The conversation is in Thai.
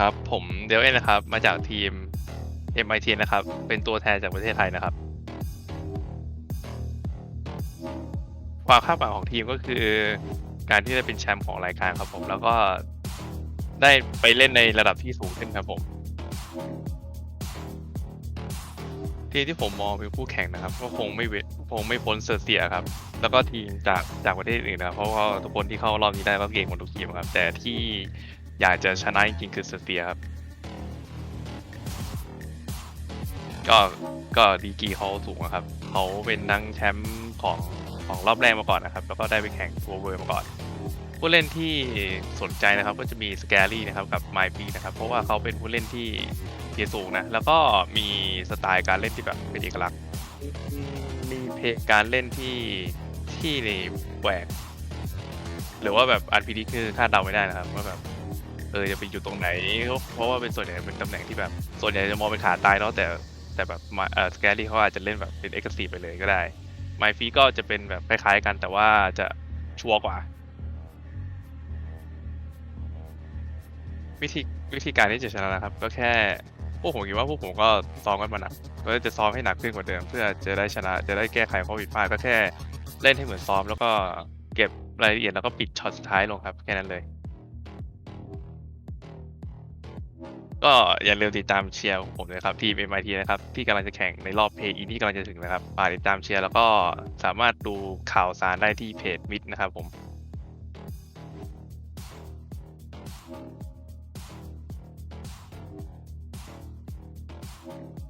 ครับ ผมเดลเอ็นนะครับ มาจากทีม MIT นะครับ เป็นตัวแทนจากประเทศไทยนะครับ ความคาดหวังของทีมก็คือ การที่ได้เป็นแชมป์ของรายการครับผม แล้วก็ได้ไปเล่นในระดับที่สูงขึ้นครับผม ทีมที่ผมมองเป็นคู่แข่งนะครับ ก็คงไม่เวคงไม่พ้นเซอร์เซียครับ แล้วก็ทีมจากจากประเทศอื่นนะครับ เพราะว่าทุกคนที่เข้ารอบนี้ได้ก็เก่งหมดทุกทีมครับ แต่ที่ อยากจะชนะจริงๆคือเซเซียครับ ก็ก็ดีกีเขาสูงครับเขาเป็นนังแชมป์ของของรอบแรกมาก่อนนะครับ แล้วก็ได้ไปแข่งทัวร์เวิร์มาก่อน ผู้เล่นที่สนใจนะครับก็จะมีสแกรี่นะครับกับไมปีนะครับ เพราะว่าเขาเป็นผู้เล่นที่เทียสูงนะ แล้วก็มีสไตล์การเล่นที่แบบเป็นเอกลักษณ์ มีเพลการเล่นที่ที่แปลกหรือว่าแบบอาร์พีดีคือคาดเดาไม่ได้นะครับว่าแบบ เออจะไปอยู่ตรงไหน เพราะว่าเป็นส่วนใหญ่เป็นตำแหน่งที่แบบ ส่วนใหญ่จะมองเป็นขาตายเนาะแต่แต่แบบมาเออสแกรี่เขาอาจจะเล่นแบบเป็นเอ็กซ์ซีไปเลยก็ได้ไมฟีก็จะเป็นแบบคล้ายๆกันแต่ว่าจะชัวร์กว่า วิธีวิธีการที่จะชนะนะครับ ก็แค่พวกผมคิดว่าพวกผมก็ซ้อมกันมาหนักก็จะซ้อมให้หนักขึ้นกว่าเดิม เพื่อจะได้ชนะจะได้แก้ไขข้อผิดพลาดก็แค่เล่นให้เหมือนซ้อมแล้วก็เก็บรายละเอียดแล้วก็ปิดช็อตสุดท้ายลงครับแค่นั้นเลย ก็อย่าลืมติดตามเชียร์ผมเลยครับทีม MIT นะครับ ที่กำลังจะแข่งในรอบเพย์อินที่กำลังจะถึงนะครับฝากติดตามเชียร์แล้วก็สามารถดูข่าวสารได้ที่เพจมิดนะครับผม